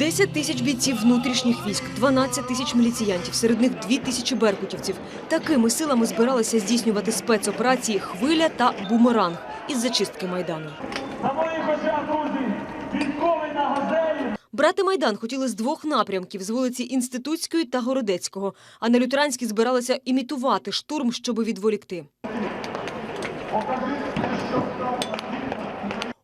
10 тисяч бійців внутрішніх військ, 12 тисяч міліціянтів, серед них 2 тисячі беркутівців. Такими силами збиралися здійснювати спецоперації Хвиля та Бумеранг із зачистки майдану. Брати майдан хотіли з двох напрямків з вулиці Інститутської та Городецького. А на лютеранській збиралися імітувати штурм, щоби відволікти.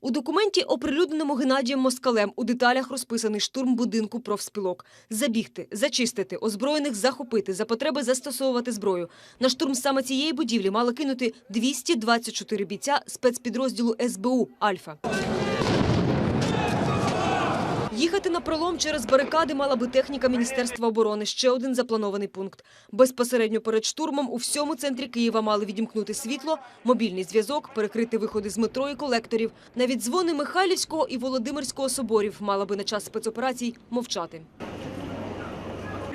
У документі, оприлюдненому Геннадієм Москалем, у деталях розписаний штурм будинку профспілок. Забігти, зачистити, озброєних захопити, за потреби застосовувати зброю. На штурм саме цієї будівлі мали кинути 224 бійця спецпідрозділу СБУ «Альфа». Їхати на пролом через барикади мала би техніка Міністерства оборони. Ще один запланований пункт. Безпосередньо перед штурмом у всьому центрі Києва мали відімкнути світло, мобільний зв'язок, перекрити виходи з метро і колекторів. Навіть дзвони Михайлівського і Володимирського соборів мала би на час спецоперацій мовчати.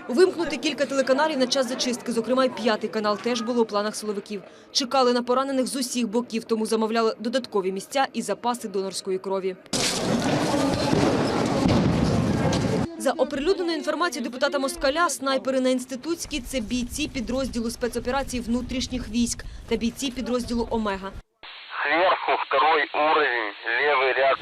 Вимкнути кілька телеканалів на час зачистки, зокрема й п'ятий канал, теж було у планах силовиків. Чекали на поранених з усіх боків, тому замовляли додаткові місця і запаси донорської крові. За оприлюдненою інформацією депутата Москаля, снайпери на інститутській – це бійці підрозділу спецоперацій внутрішніх військ та бійці підрозділу Омега. Сверху второй уровень, левый ряд.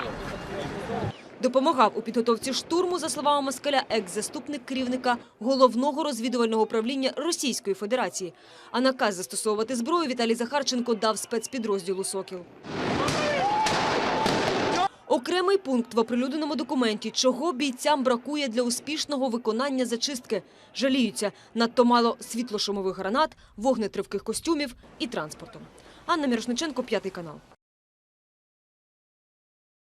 Допомагав у підготовці штурму, за словами Москаля, екс-заступник керівника головного розвідувального управління Російської Федерації. А наказ застосовувати зброю Віталій Захарченко дав спецпідрозділу «Сокіл». Окремий пункт в оприлюдненому документі, чого бійцям бракує для успішного виконання зачистки. Жаліються надто мало світлошумових гранат, вогнетривких костюмів і транспорту. Анна Мірошниченко, п'ятий канал.